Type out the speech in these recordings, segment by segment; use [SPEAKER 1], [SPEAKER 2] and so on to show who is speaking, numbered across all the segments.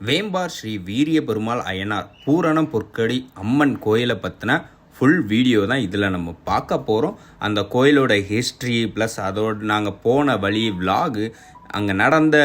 [SPEAKER 1] வேம்பார் ஸ்ரீ வீரிய பெருமாள் அய்யனார் பூரணம் பொற்கடி அம்மன் கோயிலை பற்றின ஃபுல் வீடியோ தான் இதில் நம்ம பார்க்க போகிறோம் அந்த கோயிலோட ஹிஸ்ட்ரி ப்ளஸ் அதோட நாங்கள் போன வழி விலாகு அங்கே நடந்த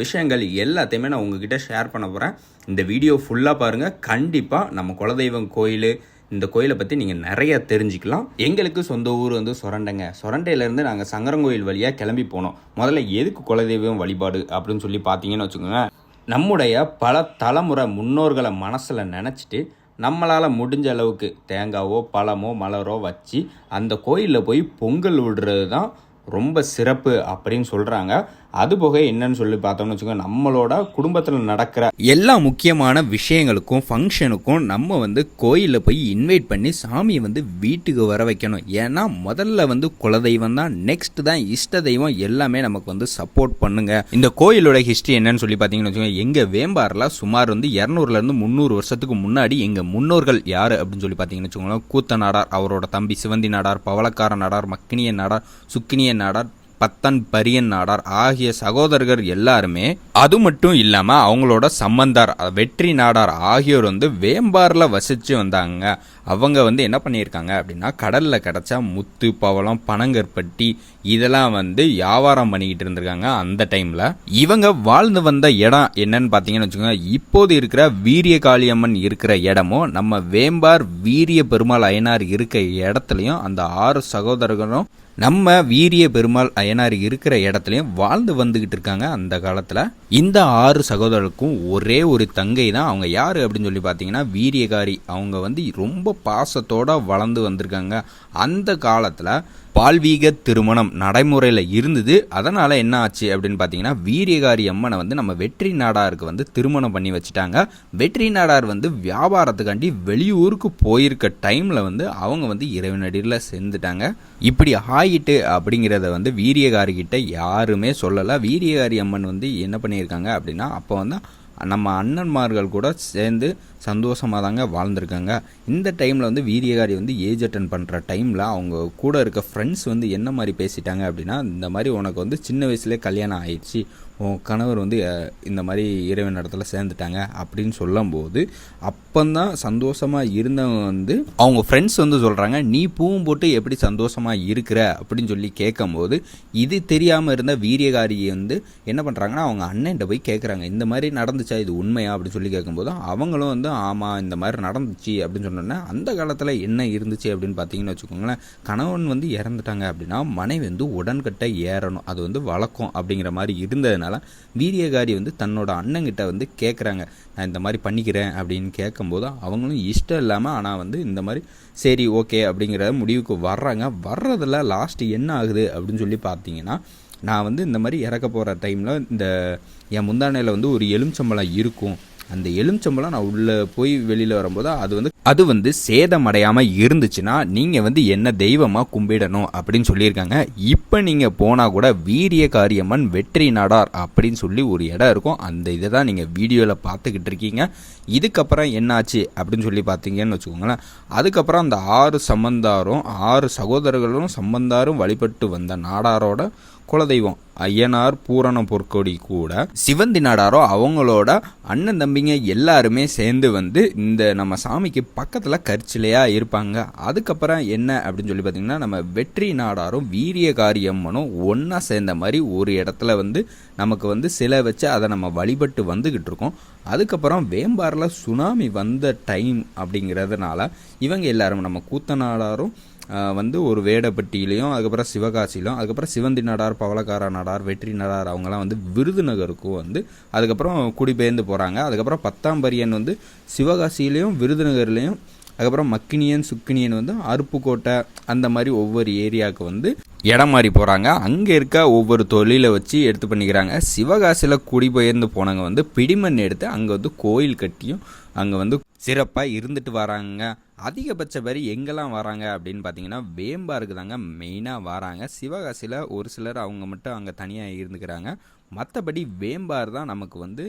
[SPEAKER 1] விஷயங்கள் எல்லாத்தையுமே நான் உங்ககிட்ட ஷேர் பண்ண போகிறேன் இந்த வீடியோ ஃபுல்லாக பாருங்கள் கண்டிப்பாக நம்ம குலதெய்வம் கோயில் இந்த கோயிலை பற்றி நீங்கள் நிறைய தெரிஞ்சுக்கலாம். எங்களுக்கு சொந்த ஊர் வந்து சொரண்டைங்க. சொரண்டையிலேருந்து நாங்கள் சங்கரங்கோயில் வழியாக கிளம்பி போனோம். முதல்ல எதுக்கு குலதெய்வம் வழிபாடு அப்படின்னு சொல்லி பார்த்தீங்கன்னு வச்சுக்கோங்க. நம்முடைய பல தலைமுறை முன்னோர்களை மனசில் நினச்சிட்டு நம்மளால் முடிஞ்ச அளவுக்கு தேங்காவோ பழமோ மலரோ வச்சு அந்த கோயிலில் போய் பொங்கல் விடுறது தான் ரொம்ப சிறப்பு அப்படின்னு சொல்கிறாங்க அது போக என்னன்னு சொல்லி பார்த்தோம்னு வச்சுக்கோங்க நம்மளோட குடும்பத்தில் நடக்கிற எல்லா முக்கியமான விஷயங்களுக்கும் ஃபங்க்ஷனுக்கும் நம்ம வந்து கோயிலில் போய் இன்வைட் பண்ணி சாமியை வந்து வீட்டுக்கு வர வைக்கணும். ஏன்னா முதல்ல வந்து குலதெய்வம் தான் நெக்ஸ்ட் தான் இஷ்ட தெய்வம் எல்லாமே நமக்கு வந்து சப்போர்ட் பண்ணுங்க. இந்த கோயிலோட ஹிஸ்ட்ரி என்னன்னு சொல்லி பார்த்தீங்கன்னு வச்சுக்கோங்க எங்கள் வேம்பாரில் சுமார் வந்து இரநூறுலேருந்து முந்நூறு வருஷத்துக்கு முன்னாடி எங்கள் முன்னோர்கள் யார் அப்படின்னு சொல்லி பார்த்தீங்கன்னு வச்சுக்கோங்களேன் கூத்த நாடார் அவரோட தம்பி சிவந்தி நாடார் பவளக்கார நாடார் மக்கினிய நாடார் சுக்கினிய நாடார் பத்தன் பரியன் நாடார் ஆகிய சகோதரர்கள் எல்லாருமே அது மட்டும் இல்லாமல் அவங்களோட சம்பந்தார் வெற்றி நாடார் ஆகியோர் வந்து வேம்பாரில் வசித்து வந்தாங்க. அவங்க வந்து என்ன பண்ணியிருக்காங்க அப்படின்னா கடலில் கிடச்சா முத்து பவளம் பனங்கற்பட்டி இதெல்லாம் வந்து வியாபாரம் பண்ணிக்கிட்டு இருந்திருக்காங்க அந்த டைம்ல இவங்க வாழ்ந்து வந்த இடம் என்னன்னு பார்த்தீங்கன்னு வச்சுக்கோங்க இப்போது இருக்கிற வீரிய காளியம்மன் இருக்கிற இடமும் நம்ம வேம்பார் வீரிய பெருமாள் அயனார் இருக்க இடத்துலையும் அந்த ஆறு சகோதரர்களும் நம்ம வீரிய பெருமாள் அயனார் இருக்கிற இடத்துலையும் வாழ்ந்து வந்துகிட்டு இருக்காங்க அந்த காலத்தில். இந்த ஆறு சகோதரருக்கும் ஒரே ஒரு தங்கை தான். அவங்க யார் அப்படின்னு சொல்லி பார்த்தீங்கன்னா வீரியகாரி. அவங்க வந்து ரொம்ப பாசத்தோடு வளர்ந்து வந்திருக்காங்க. அந்த காலத்தில் பால்வீக திருமணம் நடைமுறையில் இருந்தது. அதனால் என்ன ஆச்சு அப்படின்னு பார்த்தீங்கன்னா வீரியகாரி அம்மனை வந்து நம்ம வெற்றி நாடாருக்கு வந்து திருமணம் பண்ணி வச்சுட்டாங்க. வெற்றி நாடார் வந்து வியாபாரத்துக்காண்டி வெளியூருக்கு போயிருக்க டைமில் வந்து அவங்க வந்து இறைவனடியில் சேர்ந்துட்டாங்க. இப்படி ஆயிட்டு அப்படிங்கிறத வந்து வீரியகாரிக்கிட்ட யாருமே சொல்லலை. வீரியகாரி அம்மன் வந்து என்ன பண்ணியிருக்காங்க அப்படின்னா அப்போ வந்து நம்ம அண்ணன்மார்கள் கூட சேர்ந்து சந்தோஷமாக தாங்க வாழ்ந்துருக்காங்க. இந்த டைமில் வந்து வீரியகாரி வந்து ஏஜ் அட்டன் பண்ணுற டைமில் அவங்க கூட இருக்க ஃப்ரெண்ட்ஸ் வந்து என்ன மாதிரி பேசிட்டாங்க அப்படின்னா இந்த மாதிரி உனக்கு வந்து சின்ன வயசுலேயே கல்யாணம் ஆயிடுச்சு உன் கணவர் வந்து இந்த மாதிரி இறைவன் இடத்துல சேர்ந்துட்டாங்க அப்படின்னு சொல்லும்போது அப்போந்தான் சந்தோஷமாக இருந்தவங்க வந்து அவங்க ஃப்ரெண்ட்ஸ் வந்து சொல்கிறாங்க நீ பூவும் போட்டு எப்படி சந்தோஷமாக இருக்கிற? அப்படின்னு சொல்லி கேட்கும்போது இது தெரியாமல் இருந்த வீரியகாரியை வந்து என்ன பண்ணுறாங்கன்னா அவங்க அண்ணன்ட்ட போய் கேட்குறாங்க இந்த மாதிரி நடந்துச்சா? இது உண்மையா? அப்படின்னு சொல்லி கேட்கும்போது அவங்களும் வந்து ஆமாம் இந்த மாதிரி நடந்துச்சு அப்படின்னு சொன்னோன்னே அந்த காலத்தில் என்ன இருந்துச்சு அப்படின்னு பார்த்தீங்கன்னு வச்சுக்கோங்களேன் கணவன் வந்து இறந்துட்டாங்க அப்படின்னா மனைவி வந்து உடன்கட்டை ஏறணும் அது வந்து வழக்கம் அப்படிங்கிற மாதிரி இருந்ததுனால வீரியகாரி வந்து தன்னோட அண்ணங்கிட்ட வந்து கேட்குறாங்க நான் இந்த மாதிரி பண்ணிக்கிறேன் அப்படின்னு கேட்கும்போது அவங்களும் இஷ்டம் இல்லாமல் ஆனால் வந்து இந்த மாதிரி சரி ஓகே அப்படிங்கிற முடிவுக்கு வர்றாங்க. வர்றதில் லாஸ்ட்டு என்ன ஆகுது அப்படின்னு சொல்லி பார்த்தீங்கன்னா நான் வந்து இந்த மாதிரி இறக்க போகிற டைமில் இந்த என் முந்தானையில் வந்து ஒரு எலுமிச்சம்பழம் இருக்கும் அந்த எலுமிச்சம்பழம் நான் உள்ளே போய் வெளியில் வரும்போது அது வந்து அது வந்து சேதமடையாமல் இருந்துச்சுன்னா நீங்கள் வந்து என்ன தெய்வமாக கும்பிடணும் அப்படின்னு சொல்லியிருக்காங்க. இப்போ நீங்கள் போனால் கூட வீரிய காரியம்மன் வெற்றி நாடார் அப்படின்னு சொல்லி ஒரு இடம் இருக்கும். அந்த இதை தான் நீங்கள் வீடியோவில் பார்த்துக்கிட்டு இருக்கீங்க. இதுக்கப்புறம் என்னாச்சு அப்படின்னு சொல்லி பார்த்தீங்கன்னு வச்சுக்கோங்களேன். அதுக்கப்புறம் அந்த ஆறு சம்பந்தாரும் ஆறு சகோதரர்களும் சம்பந்தாரும் வழிபட்டு வந்த நாடாரோட குலதெய்வம் ஐயனார் பூரண பொற்கொடி கூட சிவந்தி நாடாரோ அவங்களோட அண்ணன் தம்பிங்க எல்லாருமே சேர்ந்து வந்து இந்த நம்ம சாமிக்கு பக்கத்தில் கற்சிலையாக இருப்பாங்க. அதுக்கப்புறம் என்ன அப்படின்னு சொல்லி பார்த்தீங்கன்னா நம்ம வெற்றி நாடாரும் வீரிய காரியம்மனும் ஒன்றா சேர்ந்த மாதிரி ஒரு இடத்துல வந்து நமக்கு வந்து சிலை வச்சு அதை நம்ம வழிபட்டு வந்துக்கிட்டு இருக்கோம். அதுக்கப்புறம் வேம்பாரில் சுனாமி வந்த டைம் அப்படிங்கிறதுனால இவங்க எல்லாரும் நம்ம கூத்த நாடாரும் வந்து ஒரு வேடப்பட்டியிலையும் அதுக்கப்புறம் சிவகாசியிலும் அதுக்கப்புறம் சிவந்தி நாடார் பவளக்கார நாடார் வெற்றி நாடார் அவங்கெல்லாம் வந்து விருதுநகருக்கும் வந்து அதுக்கப்புறம் குடிபெயர்ந்து போகிறாங்க அதுக்கப்புறம் பத்தாம் பரியன் வந்து சிவகாசியிலையும் விருதுநகர்லேயும் அதுக்கப்புறம் மக்கினியன் சுக்கினியன் வந்து அருப்புக்கோட்டை அந்த மாதிரி ஒவ்வொரு ஏரியாவுக்கு வந்து இடம் மாறி போகிறாங்க அங்கே இருக்க ஒவ்வொரு தொழிலை வச்சு எடுத்து பண்ணிக்கிறாங்க. சிவகாசியில் குடிபெயர்ந்து போனவங்க வந்து பிடிமண் எடுத்து அங்கே வந்து கோயில் கட்டியும் அங்கே வந்து சிறப்பாக இருந்துட்டு வராங்க. அதிகபட்ச பேர் எங்கெல்லாம் வராங்க அப்படின்னு பார்த்தீங்கன்னா வேம்பாருக்கு தாங்க மெயினாக வராங்க. சிவகாசியில் ஒரு சிலர் அவங்க மட்டும் அங்கே தனியாக இருந்துக்கிறாங்க. மற்றபடி வேம்பார் தான் நமக்கு வந்து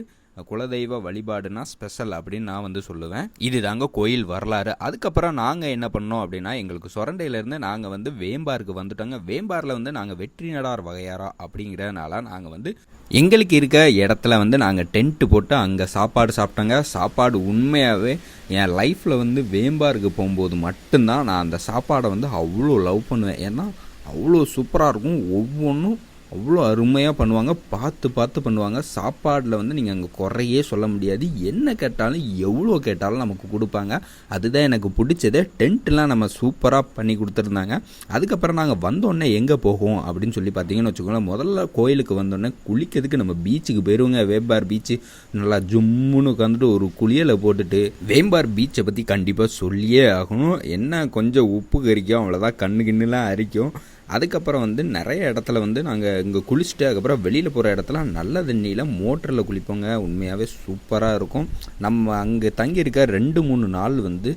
[SPEAKER 1] குலதெய்வ வழிபாடுனா ஸ்பெஷல் அப்படின்னு நான் வந்து சொல்லுவேன். இது தாங்க கோயில் வரலாறு. அதுக்கப்புறம் நாங்கள் என்ன பண்ணோம் அப்படின்னா எங்களுக்கு சொரண்டையிலேருந்து நாங்கள் வந்து வேம்பாருக்கு வந்துட்டோங்க. வேம்பாரில் வந்து நாங்கள் வெற்றி நடார் வகையாரா அப்படிங்கிறதுனால நாங்கள் வந்து எங்களுக்கு இருக்க இடத்துல வந்து நாங்கள் டென்ட்டு போட்டு அங்கே சாப்பாடு சாப்பிட்டோங்க. சாப்பாடு உண்மையாகவே என் லைஃப்பில் வந்து வேம்பாருக்கு போகும்போது மட்டும்தான் நான் அந்த சாப்பாடை வந்து அவ்வளோ லவ் பண்ணுவேன். ஏன்னா அவ்வளோ சூப்பராக இருக்கும். ஒவ்வொன்றும் அவ்வளோ அருமையாக பண்ணுவாங்க. பார்த்து பார்த்து பண்ணுவாங்க. சாப்பாடில் வந்து நீங்கள் அங்கே குறையே சொல்ல முடியாது. என்ன கேட்டாலும் எவ்வளோ கேட்டாலும் நமக்கு கொடுப்பாங்க. அதுதான் எனக்கு பிடிச்சதே. டென்ட்லாம் நம்ம சூப்பராக பண்ணி கொடுத்துருந்தாங்க. அதுக்கப்புறம் நாங்கள் வந்தோடனே எங்கே போகும் அப்படின்னு சொல்லி பார்த்தீங்கன்னு வச்சுக்கோங்களேன். முதல்ல கோயிலுக்கு வந்தோடனே குளிக்கிறதுக்கு நம்ம பீச்சுக்கு போயிடுவோங்க வேம்பார் பீச்சு. நல்லா ஜும்முன்னு உட்காந்துட்டு ஒரு குளியலை போட்டுட்டு வேம்பார் பீச்சை பற்றி கண்டிப்பாக சொல்லியே ஆகணும். என்ன கொஞ்சம் உப்பு கறிக்கும் அவ்வளோதான் கண்ணு கிண்ணுலாம் அரிக்கும். அதுக்கப்புறம் வந்து நிறைய இடத்துல வந்து நாங்கள் இங்கே குளிச்சுட்டு அதுக்கப்புறம் வெளியில் போகிற இடத்துல நல்ல தண்ணியில் மோட்டரில் குளிப்போங்க. உண்மையாகவே சூப்பராக இருக்கும். நம்ம அங்கே தங்கியிருக்க ரெண்டு மூணு நாள் வந்து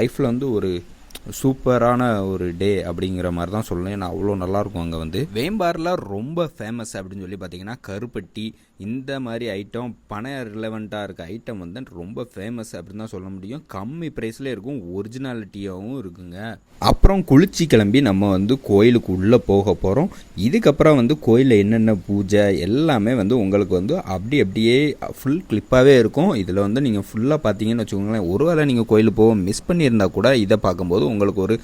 [SPEAKER 1] லைஃப்பில் வந்து ஒரு சூப்பரான ஒரு டே அப்படிங்கிற மாதிரி தான் சொல்லணும். ஏன்னா அவ்வளோ நல்லாயிருக்கும் அங்கே வந்து. வேம்பாரில் ரொம்ப ஃபேமஸ் அப்படின்னு சொல்லி பார்த்தீங்கன்னா கருப்பட்டி இந்த மாதிரி ஐட்டம் பண ரிலவெண்ட்டாக இருக்க ஐட்டம் வந்து ரொம்ப ஃபேமஸ் அப்படின்னு தான் சொல்ல முடியும். கம்மி ப்ரைஸில் இருக்கும் ஒரிஜினாலிட்டியாகவும் இருக்குங்க. அப்புறம் குளிச்சு கிளம்பி நம்ம வந்து கோயிலுக்கு உள்ளே போக போகிறோம் இதுக்கப்புறம் வந்து கோயிலில் என்னென்ன பூஜை எல்லாமே வந்து உங்களுக்கு வந்து அப்படி அப்படியே ஃபுல் கிளிப்பாகவே இருக்கும். இதில் வந்து நீங்கள் ஃபுல்லாக பார்த்தீங்கன்னு வச்சுக்கோங்களேன் ஒருவேளை நீங்கள் கோயிலுக்கு போக மிஸ் பண்ணியிருந்தா கூட இதை பார்க்கும்போது உங்களுக்கு ஒரு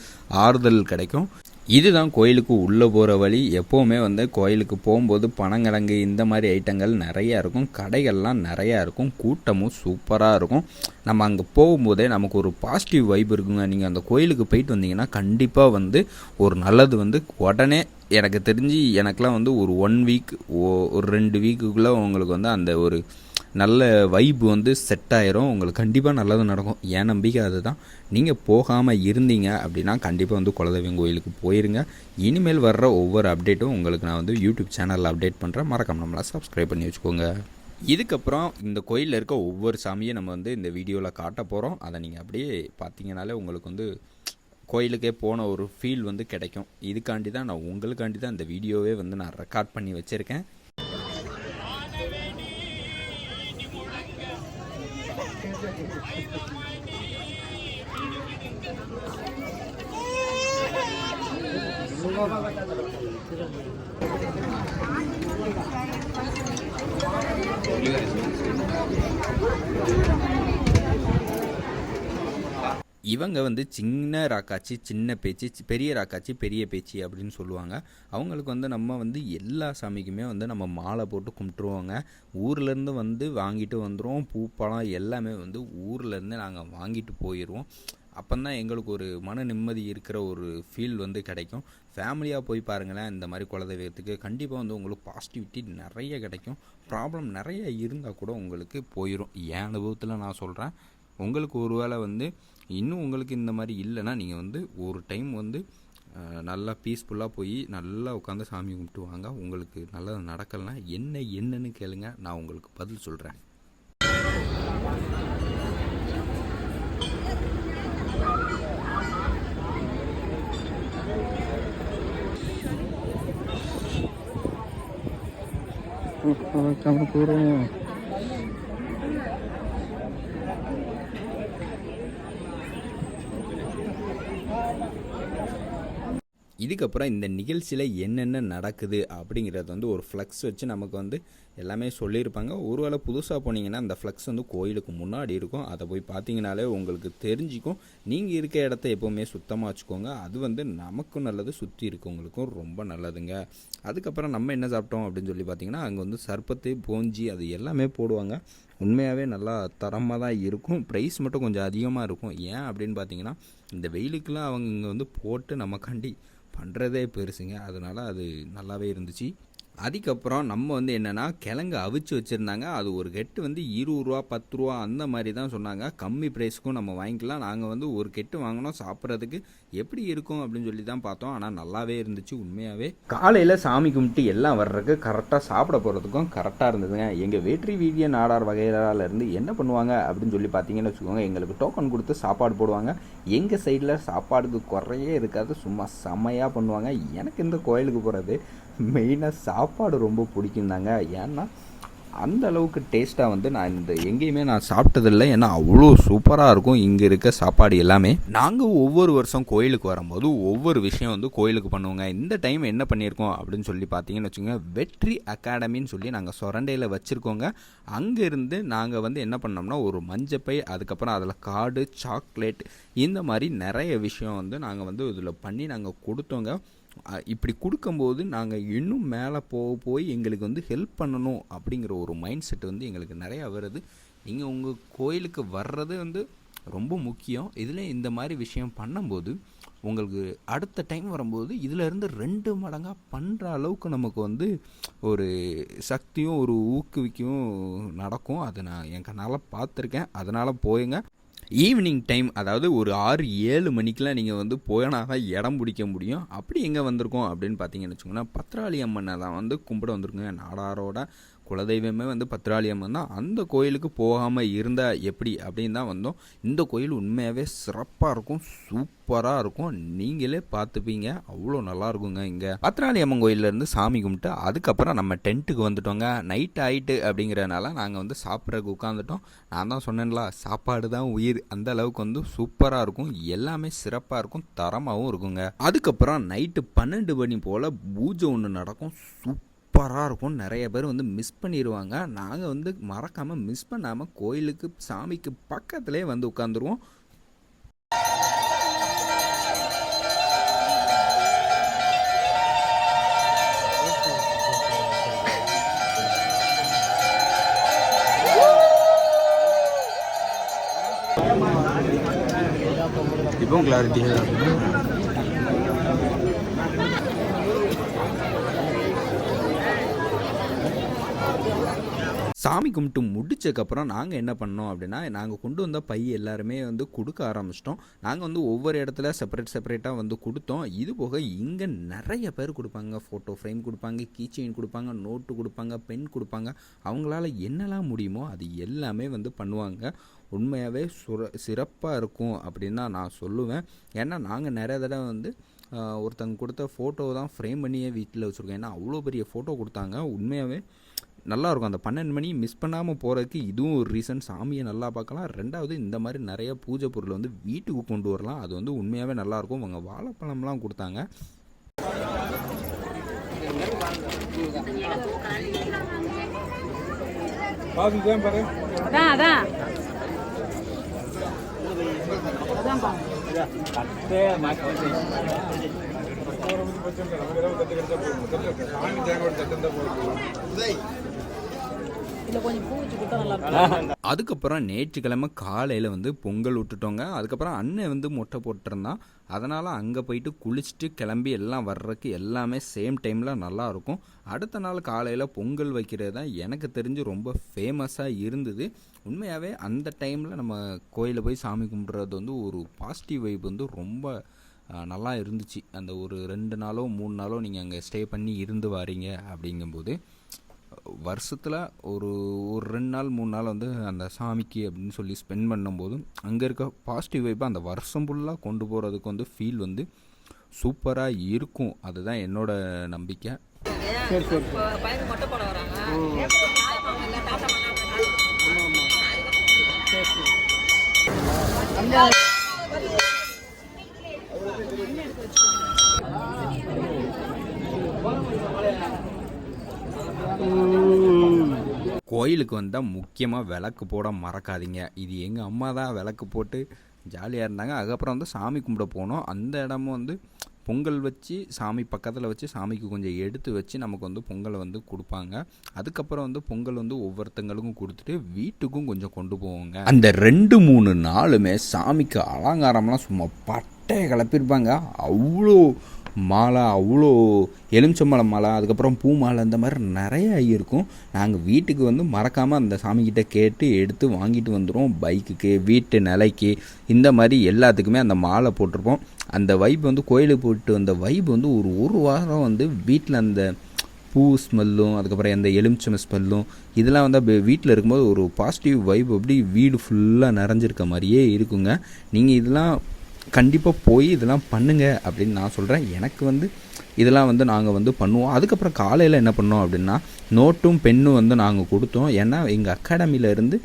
[SPEAKER 1] ஆறுதல் கிடைக்கும். இதுதான் கோயிலுக்கு உள்ளே போகிற வழி. எப்போவுமே வந்து கோயிலுக்கு போகும்போது பனங்கிழங்கு இந்த மாதிரி ஐட்டங்கள் நிறையா இருக்கும். கடைகள்லாம் நிறையா இருக்கும். கூட்டமும் சூப்பராக இருக்கும். நம்ம அங்கே போகும்போதே நமக்கு ஒரு பாசிட்டிவ் வைப் இருக்குங்க. நீங்கள் அந்த கோயிலுக்கு போயிட்டு வந்தீங்கன்னா கண்டிப்பாக வந்து ஒரு நல்லது வந்து உடனே எனக்கு தெரிஞ்சு எனக்கெலாம் வந்து ஒரு ஒன் வீக் ஒரு ரெண்டு வீக்குக்குள்ளே உங்களுக்கு வந்து அந்த ஒரு நல்ல வைப் வந்து செட் ஆயிரும். உங்களுக்கு கண்டிப்பாக நல்லது நடக்கும். என் நம்பிக்கை அதுதான். நீங்கள் போகாமல் இருந்தீங்க அப்படின்னா கண்டிப்பாக வந்து குலதெய்வம் கோயிலுக்கு போயிருங்க. இனிமேல் வர்ற ஒவ்வொரு அப்டேட்டும் உங்களுக்கு நான் வந்து யூடியூப் சேனலில் அப்டேட் பண்ணுறேன் மறக்காம நம்மளை சப்ஸ்கிரைப் பண்ணி வச்சுக்கோங்க. இதுக்கப்புறம் இந்த கோயிலில் இருக்க ஒவ்வொரு சாமியும் நம்ம வந்து இந்த வீடியோவில் காட்ட போகிறோம் அதை நீங்கள் அப்படியே பார்த்தீங்கனாலே உங்களுக்கு வந்து கோயிலுக்கே போன ஒரு ஃபீல் வந்து கிடைக்கும். இதுக்காண்டி தான் நான் உங்களுக்காண்டி தான் இந்த வீடியோவே வந்து நான் ரெக்கார்ட் பண்ணி வச்சுருக்கேன். இவங்க வந்து சின்ன ராக்காச்சி சின்ன பேச்சு பெரிய ராக்காச்சி பெரிய பேச்சு அப்படின்னு சொல்லுவாங்க. அவங்களுக்கு வந்து நம்ம வந்து எல்லா சாமிக்குமே வந்து நம்ம மாலை போட்டு கும்பிட்டுருவோங்க. ஊர்லேருந்து வந்து வாங்கிட்டு வந்துடுவோம் பூ பழம் எல்லாமே வந்து ஊர்லேருந்து நாங்கள் வாங்கிட்டு போயிடுவோம். அப்போந்தான் எங்களுக்கு ஒரு மன நிம்மதி இருக்கிற ஒரு ஃபீல் வந்து கிடைக்கும். ஃபேமிலியாக போய் பாருங்களேன் இந்த மாதிரி குலதெய்வத்துக்கு கண்டிப்பாக வந்து உங்களுக்கு பாசிட்டிவிட்டி நிறைய கிடைக்கும். ப்ராப்ளம் நிறைய இருந்தால் கூட உங்களுக்கு போயிடும் என் அனுபவத்தில் நான் சொல்கிறேன் உங்களுக்கு ஒரு வேளை வந்து இன்னும் உங்களுக்கு இந்த மாதிரி இல்லைன்னா நீங்கள் வந்து ஒரு டைம் வந்து நல்லா பீஸ்ஃபுல்லாக போய் நல்லா உட்காந்து சாமி கும்பிட்டு வாங்க. உங்களுக்கு நல்லது நடக்கலைன்னா என்ன என்னன்னு கேளுங்க. நான் உங்களுக்கு பதில் சொல்கிறேன் por favor, இதுக்கப்புறம் இந்த நிகழ்ச்சியில் என்னென்ன நடக்குது அப்படிங்கிறது வந்து ஒரு ஃப்ளக்ஸ் வச்சு நமக்கு வந்து எல்லாமே சொல்லியிருப்பாங்க. ஒருவேளை புதுசாக போனீங்கன்னா அந்த ஃப்ளக்ஸ் வந்து கோயிலுக்கு முன்னாடி இருக்கும். அதை போய் பார்த்தீங்கனாலே உங்களுக்கு தெரிஞ்சிக்கும். நீங்கள் இருக்க இடத்த எப்போவுமே சுத்தமாக வச்சுக்கோங்க. அது வந்து நமக்கும் நல்லது சுற்றி இருக்கவங்களுக்கும் ரொம்ப நல்லதுங்க. அதுக்கப்புறம் நம்ம என்ன சாப்பிட்டோம் அப்படின்னு சொல்லி பார்த்தீங்கன்னா அங்கே வந்து சர்பத்து போஞ்சி அது எல்லாமே போடுவாங்க. உண்மையாகவே நல்லா தரமாக தான் இருக்கும். ப்ரைஸ் மட்டும் கொஞ்சம் அதிகமாக இருக்கும். ஏன் அப்படின்னு பார்த்தீங்கன்னா இந்த வெயிலுக்கெலாம் அவங்க இங்கே வந்து போட்டு நமக்காண்டி பண்ணுறதே பெருசுங்க. அதனால் அது நல்லாவே இருந்துச்சு. அதுக்கப்புறம் நம்ம வந்து என்னென்னா கிழங்கு அவிச்சு வச்சுருந்தாங்க. அது ஒரு கெட்டு வந்து இருபது ரூபா பத்து ரூபா அந்த மாதிரி தான் சொன்னாங்க. கம்மி ப்ரைஸ்க்கும் நம்ம வாங்கிக்கலாம். நாங்கள் வந்து ஒரு கெட்டு வாங்கினோம். சாப்பிட்றதுக்கு எப்படி இருக்கும் அப்படின்னு சொல்லி தான் பார்த்தோம். ஆனால் நல்லாவே இருந்துச்சு உண்மையாகவே காலையில் சாமி கும்பிட்டு எல்லாம் வர்றதுக்கு கரெக்டாக சாப்பிட போகிறதுக்கும் கரெக்டாக இருந்ததுங்க. எங்கள் வேற்றி வீதிய நாடார் வகையில என்ன பண்ணுவாங்க அப்படின்னு சொல்லி பார்த்தீங்கன்னு வச்சுக்கோங்க எங்களுக்கு டோக்கன் கொடுத்து சாப்பாடு போடுவாங்க. எங்கள் சைடில் சாப்பாடுக்கு குறையே இருக்காது. சும்மா செம்மையாக பண்ணுவாங்க. எனக்கு இந்த கோயிலுக்கு போகிறது மெயினாக சாப்பாடு ரொம்ப பிடிக்கும் தாங்க ஏன்னா அந்த அளவுக்கு டேஸ்ட்டாக வந்து நான் இந்த எங்கேயுமே நான் சாப்பிட்டதில்லை. ஏன்னா அவ்வளோ சூப்பராக இருக்கும் இங்கே இருக்க சாப்பாடு எல்லாமே. நாங்கள் ஒவ்வொரு வருஷம் கோயிலுக்கு வரும்போது ஒவ்வொரு விஷயம் வந்து கோயிலுக்கு பண்ணுவோங்க. இந்த டைம் என்ன பண்ணியிருக்கோம் அப்படின்னு சொல்லி பார்த்தீங்கன்னு வச்சுக்கோங்க. வெற்றி அகாடமின்னு சொல்லி நாங்கள் சொரண்டையில் வச்சுருக்கோங்க. அங்கேருந்து நாங்கள் வந்து என்ன பண்ணோம்னா ஒரு மஞ்சப்பை அதுக்கப்புறம் அதில் கார்டு சாக்லேட் இந்த மாதிரி நிறைய விஷயம் வந்து நாங்கள் வந்து இதில் பண்ணி நாங்கள் கொடுத்தோங்க. இப்படி கொடுக்கும்போது நாங்கள் இன்னும் மேலே போக போய் எங்களுக்கு வந்து ஹெல்ப் பண்ணணும் அப்படிங்கிற ஒரு மைண்ட் செட் வந்து எங்களுக்கு நிறையா வருது. நீங்கள் உங்கள் கோயிலுக்கு வர்றது வந்து ரொம்ப முக்கியம். இதில் இந்த மாதிரி விஷயம் பண்ணும்போது உங்களுக்கு அடுத்த டைம் வரும்போது இதிலேருந்து ரெண்டு மடங்காக பண்ணுற அளவுக்கு நமக்கு வந்து ஒரு சக்தியும் ஒரு ஊக்குவிக்கும் நடக்கும். அதை நான் என் கண்ணால் பார்த்துருக்கேன். அதனால் போயுங்க. ஈவினிங் டைம் அதாவது ஒரு ஆறு ஏழு மணிக்கெலாம் நீங்கள் வந்து போனால் தான் இடம் பிடிக்க முடியும். அப்படி எங்கே வந்திருக்கோம் அப்படின்னு பார்த்தீங்கன்னு வச்சுக்கோங்களேன் பத்ராளி அம்மனை தான் வந்து கும்பிட வந்திருக்குங்க. நாடாரோட குலதெய்வமே வந்து பத்ராளி அம்மன் தான். அந்த கோயிலுக்கு போகாமல் இருந்தால் எப்படி அப்படின்னு தான் வந்தோம். இந்த கோயில் உண்மையாகவே சிறப்பாக இருக்கும் சூப்பராக இருக்கும். நீங்களே பார்த்துப்பீங்க. அவ்வளோ நல்லா இருக்குங்க இங்கே. பத்ராளி அம்மன் கோயிலேருந்து சாமி கும்பிட்டு அதுக்கப்புறம் நம்ம டென்ட்டுக்கு வந்துட்டோங்க. நைட் ஆயிட்டு அப்படிங்கிறனால நாங்கள் வந்து சாப்பிட்றதுக்கு உட்காந்துட்டோம் நான் தான் சொன்னேன்ல சாப்பாடு தான் உயிர். அந்த அளவுக்கு வந்து சூப்பராக இருக்கும். எல்லாமே சிறப்பாக இருக்கும். தரமாகவும் இருக்குங்க. அதுக்கப்புறம் நைட்டு பன்னெண்டு மணி போல் பூஜை ஒன்று நடக்கும். சூப்பராக இருக்கும். நிறைய பேர் வந்து மிஸ் பண்ணிடுவாங்க நாங்கள் வந்து மறக்காமல் மிஸ் பண்ணாமல் கோயிலுக்கு சாமிக்கு பக்கத்துலேயே வந்து உட்காந்துருவோம்
[SPEAKER 2] இப்போ கிளாரிட்டியாக
[SPEAKER 1] சாமி கும்பிட்டு முடிச்சக்கப்புறம் நாங்கள் என்ன பண்ணோம் அப்படின்னா நாங்கள் கொண்டு வந்த பை எல்லாருமே வந்து கொடுக்க ஆரம்பிச்சிட்டோம். நாங்கள் வந்து ஒவ்வொரு இடத்துல செப்பரேட் செப்பரேட்டாக வந்து கொடுத்தோம். இது போக இங்கே நிறைய பேர் கொடுப்பாங்க. ஃபோட்டோ ஃப்ரேம் கொடுப்பாங்க கீச்செயின் கொடுப்பாங்க நோட்டு கொடுப்பாங்க பென் கொடுப்பாங்க. அவங்களால என்னெல்லாம் முடியுமோ அது எல்லாமே வந்து பண்ணுவாங்க. உண்மையாகவே சுர சிறப்பாக இருக்கும் அப்படின்னு தான் நான் சொல்லுவேன். ஏன்னா நாங்கள் நிறைய தடவை வந்து ஒருத்தங்க கொடுத்த ஃபோட்டோ தான் ஃப்ரேம் பண்ணியே வீட்டில் வச்சுருக்கோம். ஏன்னா அவ்வளோ பெரிய ஃபோட்டோ கொடுத்தாங்க. உண்மையாகவே நல்லா இருக்கும் அந்த பன்னெண்டு மணி மிஸ் பண்ணாமல் போகிறதுக்கு இதுவும் ஒரு ரீசன் சாமியை நல்லா பார்க்கலாம். ரெண்டாவது இந்த மாதிரி நிறைய பூஜை பொருள் வந்து வீட்டுக்கு கொண்டு வரலாம். அது வந்து உண்மையாகவே நல்லாயிருக்கும். அவங்க வாழைப்பழம்லாம் கொடுத்தாங்க.
[SPEAKER 3] அதான் அதான் அதான்ப்பா இதில் கொஞ்சம் பூ வச்சு கொடுத்தா நல்லா இருக்கும்
[SPEAKER 1] அதுக்கப்புறம் நேற்றுக்கிழமை காலையில் வந்து பொங்கல் விட்டுட்டோங்க. அதுக்கப்புறம் அண்ணன் வந்து மொட்டை போட்டிருந்தான். அதனால் அங்கே போயிட்டு குளிச்சுட்டு கிளம்பி எல்லாம் வர்றதுக்கு எல்லாமே சேம் டைமில் நல்லாயிருக்கும் அடுத்த நாள் காலையில் பொங்கல் வைக்கிறது தான் எனக்கு தெரிஞ்சு ரொம்ப ஃபேமஸாக இருந்தது. உண்மையாகவே அந்த டைமில் நம்ம கோயிலில் போய் சாமி கும்பிட்றது வந்து ஒரு பாசிட்டிவ் வைப் வந்து ரொம்ப நல்லா இருந்துச்சு. அந்த ஒரு ரெண்டு நாளோ மூணு நாளோ நீங்கள் அங்கே ஸ்டே பண்ணி இருந்து வாரீங்க அப்படிங்கும்போது. வருஷத்தில் ஒரு ஒரு ரெண்டு நாள் மூணு நாள் வந்து அந்த சாமிக்கு அப்படின்னு சொல்லி ஸ்பெண்ட் பண்ணும்போது அங்கே இருக்க பாசிட்டிவ் வைப்பை அந்த வருஷம் ஃபுல்லாக கொண்டு போகிறதுக்கு வந்து ஃபீல் வந்து சூப்பராக இருக்கும். அதுதான் என்னோட நம்பிக்கை.
[SPEAKER 3] போட வராங்க.
[SPEAKER 1] கோயிலுக்கு வந்தால் முக்கியமாக விளக்கு போட மறக்காதீங்க. இது எங்கள் அம்மா தான் விளக்கு போட்டு ஜாலியாக இருந்தாங்க. அதுக்கப்புறம் வந்து சாமி கும்பிட போனோம். அந்த இடமும் வந்து பொங்கல் வச்சு சாமி பக்கத்தில் வச்சு சாமிக்கு கொஞ்சம் எடுத்து வச்சு நமக்கு வந்து பொங்கலை வந்து கொடுப்பாங்க. அதுக்கப்புறம் வந்து பொங்கல் வந்து ஒவ்வொருத்தங்களுக்கும் கொடுத்துட்டு வீட்டுக்கும் கொஞ்சம் கொண்டு போவாங்க. அந்த ரெண்டு மூணு நாளுமே சாமிக்கு அலங்காரம்லாம் சும்மா பட்டையை கிளப்பியிருப்பாங்க அவ்வளோ மாலை அவ்வளோ எலுமிச்சம்பழம் மாலை அதுக்கப்புறம் பூ மாலை இந்த மாதிரி நிறைய இருக்கும். நாங்கள் வீட்டுக்கு வந்து மறக்காமல் அந்த சாமிக்கிட்ட கேட்டு எடுத்து வாங்கிட்டு வந்துடுவோம் பைக்குக்கு வீட்டு நிலைக்கு இந்த மாதிரி எல்லாத்துக்குமே அந்த மாலை போட்டிருப்போம். அந்த வைப் வந்து கோயிலுக்கு போயிட்டு வந்த வைப் வந்து ஒரு ஒரு வாரம் வந்து வீட்டில் அந்த பூ ஸ்மெல்லும் அதுக்கப்புறம் அந்த எலுமிச்சம் ஸ்மெல்லும் இதெல்லாம் வந்து அப்படியே வீட்டில் இருக்கும்போது ஒரு பாசிட்டிவ் வைப் அப்படி வீடு ஃபுல்லாக நிறைஞ்சிருக்க மாதிரியே இருக்குங்க. நீங்கள் இதெல்லாம் கண்டிப்பாக போய் இதெல்லாம் பண்ணுங்க அப்படின்னு நான் சொல்கிறேன் எனக்கு வந்து இதெல்லாம் வந்து நாங்கள் வந்து பண்ணுவோம். அதுக்கப்புறம் காலையில் என்ன பண்ணோம் அப்படின்னா நோட்டும் பெண்ணும் வந்து நாங்கள் கொடுத்தோம். ஏன்னா எங்கள் அகாடமியிலேருந்து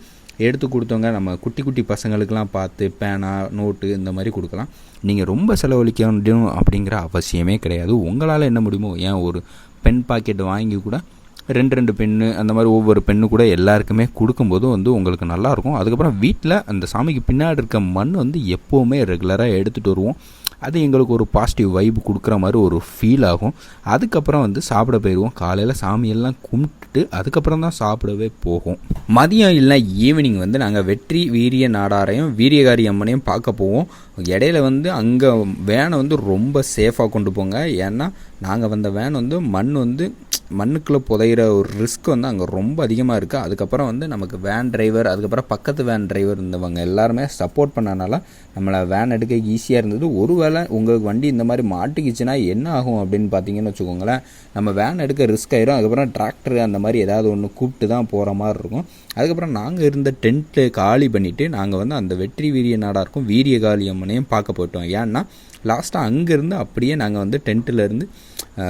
[SPEAKER 1] எடுத்து கொடுத்தவங்க நம்ம குட்டி குட்டி பசங்களுக்கெலாம் பார்த்து பேனா நோட்டு இந்த மாதிரி கொடுக்கலாம். நீங்கள் ரொம்ப செலவழிக்க முடியும் அப்படிங்கிற அவசியமே கிடையாது. உங்களால் என்ன முடியுமோ ஏன் ஒரு பென் பாக்கெட் வாங்கி கூட ரெண்டு ரெண்டு பென்னு அந்த மாதிரி ஒவ்வொரு பெண்ணு கூட எல்லாருக்குமே கொடுக்கும்போது வந்து உங்களுக்கு நல்லாயிருக்கும். அதுக்கப்புறம் வீட்டில் அந்த சாமிக்கு பின்னாடி இருக்க மண் வந்து எப்போவுமே ரெகுலராக எடுத்துகிட்டு வருவோம். அது எங்களுக்கு ஒரு பாசிட்டிவ் வைப் கொடுக்குற மாதிரி ஒரு ஃபீல் ஆகும். அதுக்கப்புறம் வந்து சாப்பிட போயிடுவோம். காலையில் சாமியெல்லாம் கும்பிட்டுட்டு அதுக்கப்புறம் தான் சாப்பிடவே போகும். மதியம் இல்லை ஈவினிங் வந்து நாங்கள் வெற்றி வீரிய நாடாரையும் வீரியகாரி அம்மனையும் பார்க்க போவோம். இடையில வந்து அங்கே வேனை வந்து ரொம்ப சேஃபாக கொண்டு போங்க. ஏன்னா நாங்கள் வந்த வேன் வந்து மண் வந்து மண்ணுக்குள்ளே புதையிற ஒரு ரிஸ்க் வந்து அங்கே ரொம்ப அதிகமாக இருக்குது அதுக்கப்புறம் வந்து நமக்கு வேன் டிரைவர் அதுக்கப்புறம் பக்கத்து வேன் டிரைவர் இருந்தவங்க எல்லாருமே சப்போர்ட் பண்ணனால நம்மளை வேன் எடுக்க ஈஸியாக இருந்தது. ஒருவேளை உங்களுக்கு வண்டி இந்த மாதிரி மாட்டிக்கிச்சுன்னா என்ன ஆகும் அப்படின்னு பார்த்தீங்கன்னு வச்சுக்கோங்களேன். நம்ம வேன் எடுக்க ரிஸ்க் ஆயிரும். அதுக்கப்புறம் டிராக்டர் அந்த மாதிரி ஏதாவது ஒன்று கூப்பிட்டு தான் போகிற மாதிரி இருக்கும். அதுக்கப்புறம் நாங்கள் இருந்த டென்ட்டு காலி பண்ணிவிட்டு நாங்கள் வந்து அந்த வெற்றி வீரிய நாடாக இருக்கும். வீரிய காளி அம்மனையும் பார்க்க போயிட்டோம். ஏன்னா லாஸ்ட்டாக அங்கேருந்து அப்படியே நாங்கள் வந்து டென்ட்டிலேருந்து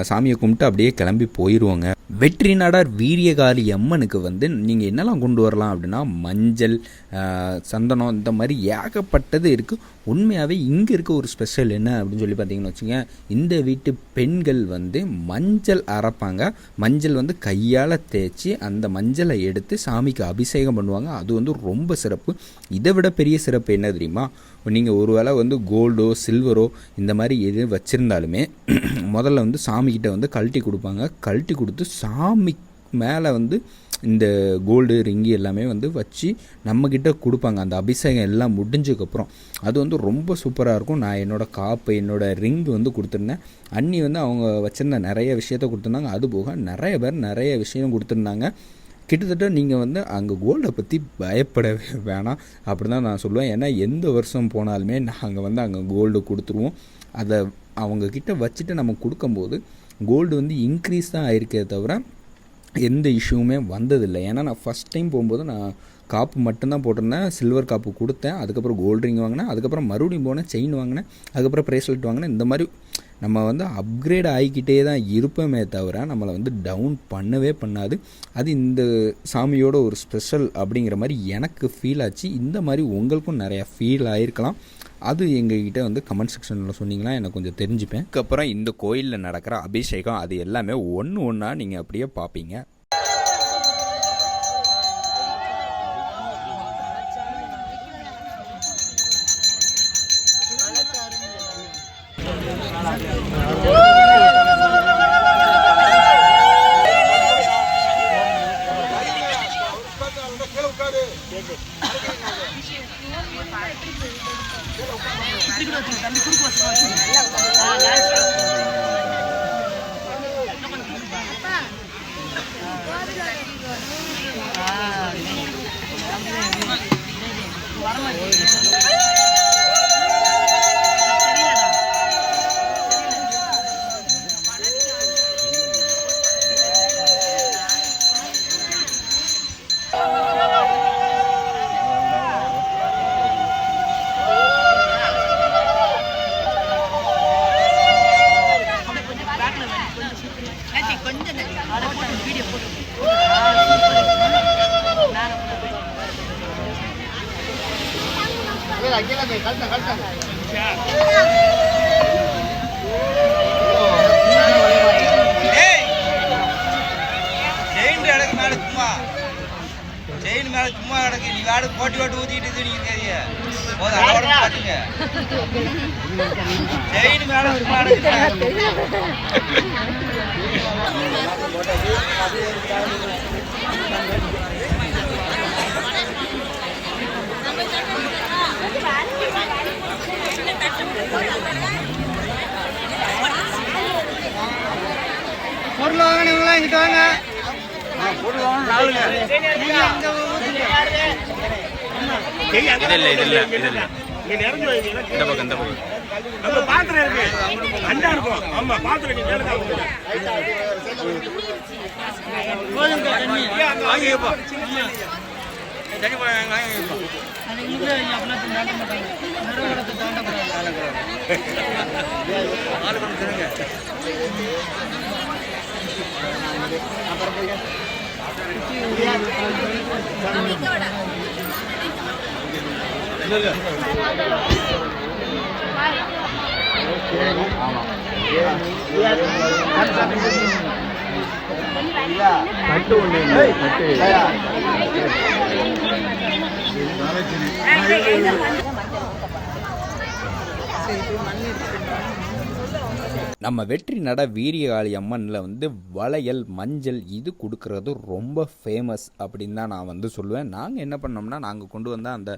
[SPEAKER 1] சாமியை கும்பிட்டு அப்படியே கிளம்பி போயிடுவோங்க வெற்றி நாடார் வீரியகாளி அம்மனுக்கு வந்து நீங்கள் என்னெல்லாம் கொண்டு வரலாம் அப்படின்னா மஞ்சள் சந்தனம் இந்த மாதிரி ஏகப்பட்டது இருக்குது உண்மையாகவே இங்கே இருக்க ஒரு ஸ்பெஷல் என்ன அப்படின்னு சொல்லி பார்த்தீங்கன்னு வச்சுங்க இந்த வீட்டு பெண்கள் வந்து மஞ்சள் அரைப்பாங்க. மஞ்சள் வந்து கையால் தேய்ச்சி அந்த மஞ்சளை எடுத்து சாமிக்கு அபிஷேகம் பண்ணுவாங்க. அது வந்து ரொம்ப சிறப்பு. இதை விட பெரிய சிறப்பு என்ன தெரியுமா? நீங்கள் ஒரு வேளை வந்து கோல்டோ சில்வரோ இந்த மாதிரி எது வச்சுருந்தாலுமே முதல்ல வந்து சாமிக்கிட்ட வந்து கழட்டி கொடுப்பாங்க. கழட்டி கொடுத்து சாமி மேலே வந்து இந்த கோல்டு ரிங்கி எல்லாமே வந்து வச்சு நம்மக்கிட்ட கொடுப்பாங்க. அந்த அபிஷேகம் எல்லாம் முடிஞ்சதுக்கப்புறம் அது வந்து ரொம்ப சூப்பராக இருக்கும். நான் என்னோடய காப்பு என்னோடய ரிங் வந்து கொடுத்துருந்தேன். அண்ணி வந்து அவங்க வச்சுருந்த நிறைய விஷயத்த கொடுத்துருந்தாங்க. அது போக நிறைய பேர் நிறைய விஷயம் கொடுத்துருந்தாங்க. கிட்டத்தட்ட நீங்கள் வந்து அங்கே கோல்டை பற்றி பயப்படவே வேணாம். அப்படி தான் நான் சொல்லுவேன். ஏன்னா எந்த வருஷம் போனாலுமே நாங்கள் வந்து அங்கே கோல்டு கொடுத்துருவோம். அதை அவங்கக்கிட்ட வச்சுட்டு நம்ம கொடுக்கும்போது கோல்டு வந்து இன்க்ரீஸ் தான் ஆயிருக்கே தவிர எந்த இஷ்யூவுமே வந்ததில்லை. ஏன்னா நான் ஃபஸ்ட் டைம் போகும்போது நான் காப்பு மட்டும்தான் போட்டிருந்தேன். சில்வர் காப்பு கொடுத்தேன். அதுக்கப்புறம் கோல்ட் ரிங் வாங்கினேன். அதுக்கப்புறம் மறுபடியும் போனேன். செயின் வாங்கினேன். அதுக்கப்புறம் ப்ரேஸ்லெட் வாங்கினேன். இந்த மாதிரி நம்ம வந்து அப்கிரேட் ஆகிக்கிட்டே தான் இருப்போமே தவிர நம்மளை வந்து டவுன் பண்ணவே பண்ணாது. அது இந்த சாமியோட ஒரு ஸ்பெஷல் அப்படிங்கிற மாதிரி எனக்கு ஃபீல் ஆச்சு. இந்த மாதிரி உங்களுக்கும் நிறையா ஃபீல் ஆகிருக்கலாம் அது எங்ககிட்ட வந்து கமெண்ட் செக்ஷனில் சொன்னீங்கன்னா எனக்கு கொஞ்சம் தெரிஞ்சுப்பேன். அதுக்கப்புறம் இந்த கோயிலில் நடக்கிற அபிஷேகம் அது எல்லாமே ஒன்று ஒன்றா நீங்கள் அப்படியே பார்ப்பீங்க.
[SPEAKER 2] பொருள் வாங்கினவங்களாம் இங்கிட்ட வாங்க. பொருள் நாளுங்க
[SPEAKER 1] இல்லை இல்லை இல்லை. இந்த பக்கம் இந்த பக்கம்.
[SPEAKER 4] நம்ம பாத்திரம் இருக்கு. அண்டா இருக்கும். ஆமா பாத்திரம் நீங்க மேல தான்
[SPEAKER 2] கட்டு ஒண்ணு
[SPEAKER 1] நம்ம வெற்றி நட வீரியகாளி அம்மனில் வந்து வளையல் மஞ்சள் இது கொடுக்கறது ரொம்ப ஃபேமஸ் அப்படின்னு தான் நான் வந்து சொல்லுவேன். நாங்கள் என்ன பண்ணோம்னா நாங்கள் கொண்டு வந்த அந்த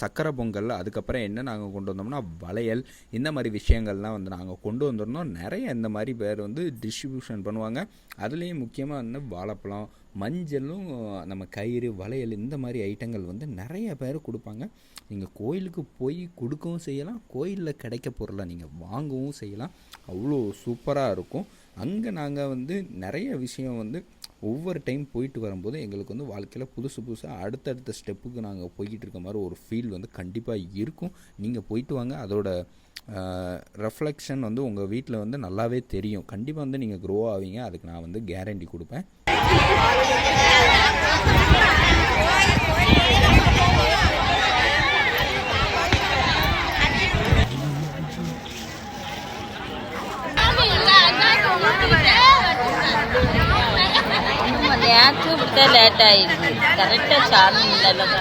[SPEAKER 1] சக்கரை பொங்கல் அதுக்கப்புறம் என்ன நாங்கள் கொண்டு வந்தோம்னா வளையல் இந்த மாதிரி விஷயங்கள்லாம் வந்து நாங்கள் கொண்டு வந்திருந்தோம் நிறைய இந்த மாதிரி பேர் வந்து டிஸ்ட்ரிபியூஷன் பண்ணுவாங்க. அதுலேயும் முக்கியமாக வந்து வாழைப்பழம் மஞ்சளும் நம்ம கயிறு வளையல் இந்த மாதிரி ஐட்டங்கள் வந்து நிறைய பேர் கொடுப்பாங்க. நீங்கள் கோயிலுக்கு போய் கொடுக்கவும் செய்யலாம். கோயிலில் கிடைக்க பொருளை நீங்கள் வாங்கவும் செய்யலாம். அவ்வளோ சூப்பராக இருக்கும். அங்கே நாங்கள் வந்து நிறைய விஷயம் வந்து ஒவ்வொரு டைம் போயிட்டு வரும்போது எங்களுக்கு வந்து வாழ்க்கையில் புதுசு புதுசாக அடுத்தடுத்த ஸ்டெப்புக்கு நாங்கள் போய்கிட்டு இருக்க மாதிரி ஒரு ஃபீல் வந்து கண்டிப்பாக இருக்கும். நீங்கள் போயிட்டு வாங்க. அதோட ரெஃப்ளெக்ஷன் வந்து உங்கள் வீட்டில் வந்து நல்லாவே தெரியும். கண்டிப்பாக வந்து நீங்கள் க்ரோ ஆவீங்க. அதுக்கு நான் வந்து கேரண்டி கொடுப்பேன்.
[SPEAKER 5] நேற்று இப்படித்தான் லேட் ஆயிடுச்சு கரெக்டாக சாமி முன்னெல்லாம்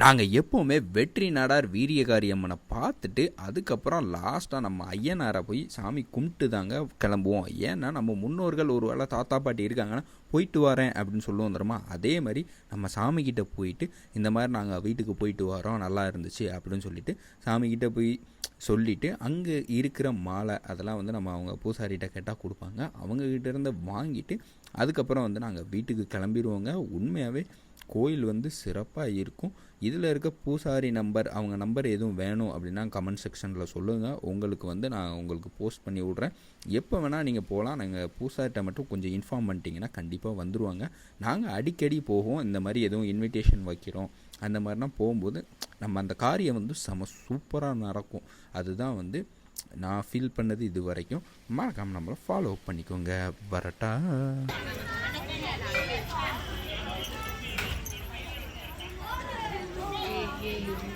[SPEAKER 1] நாங்கள் எப்போவுமே வெற்றி நாடார் வீரியகாரி அம்மனை பார்த்துட்டு அதுக்கப்புறம் லாஸ்ட்டாக நம்ம ஐயனாரை போய் சாமி கும்பிட்டு தாங்க கிளம்புவோம். ஏன்னா நம்ம முன்னோர்கள் ஒரு வேளை தாத்தா பாட்டி இருக்காங்கன்னா போயிட்டு வரேன் அப்படின்னு சொல்லுவோம் தெரியுமா? அதே மாதிரி நம்ம சாமிக்கிட்ட போயிட்டு இந்த மாதிரி நாங்கள் வீட்டுக்கு போயிட்டு வரோம் நல்லா இருந்துச்சு அப்படின்னு சொல்லிட்டு சாமிக்கிட்ட போய் சொல்லிவிட்டு அங்கே இருக்கிற மாலை அதெல்லாம் வந்து நம்ம அவங்க பூசாரிகிட்ட கேட்டால் கொடுப்பாங்க. அவங்கக்கிட்ட இருந்து வாங்கிட்டு அதுக்கப்புறம் வந்து நாங்கள் வீட்டுக்கு கிளம்பிடுவோங்க. உண்மையாகவே கோயில் வந்து சிறப்பாக இருக்கும். இதில் இருக்க பூசாரி நம்பர் அவங்க நம்பர் எதுவும் வேணும் அப்படின்னா கமெண்ட் செக்ஷனில் சொல்லுங்கள் உங்களுக்கு வந்து நான் உங்களுக்கு போஸ்ட் பண்ணி விட்றேன். எப்போ வேணால் நீங்கள் போகலாம் நாங்கள் பூசாரிட்ட மட்டும் கொஞ்சம் இன்ஃபார்ம் பண்ணிட்டீங்கன்னா கண்டிப்பாக வந்துடுவாங்க நாங்கள் அடிக்கடி போவோம். இந்த மாதிரி எதுவும் இன்விடேஷன் வைக்கிறோம். அந்த மாதிரிலாம் போகும்போது நம்ம அந்த காரியம் வந்து செம சூப்பராக நடக்கும். அதுதான் வந்து நான் ஃபீல் பண்ணது இது வரைக்கும். மறக்காமல் நம்மளை ஃபாலோ பண்ணிக்கோங்க. வரட்டா.
[SPEAKER 3] Amen.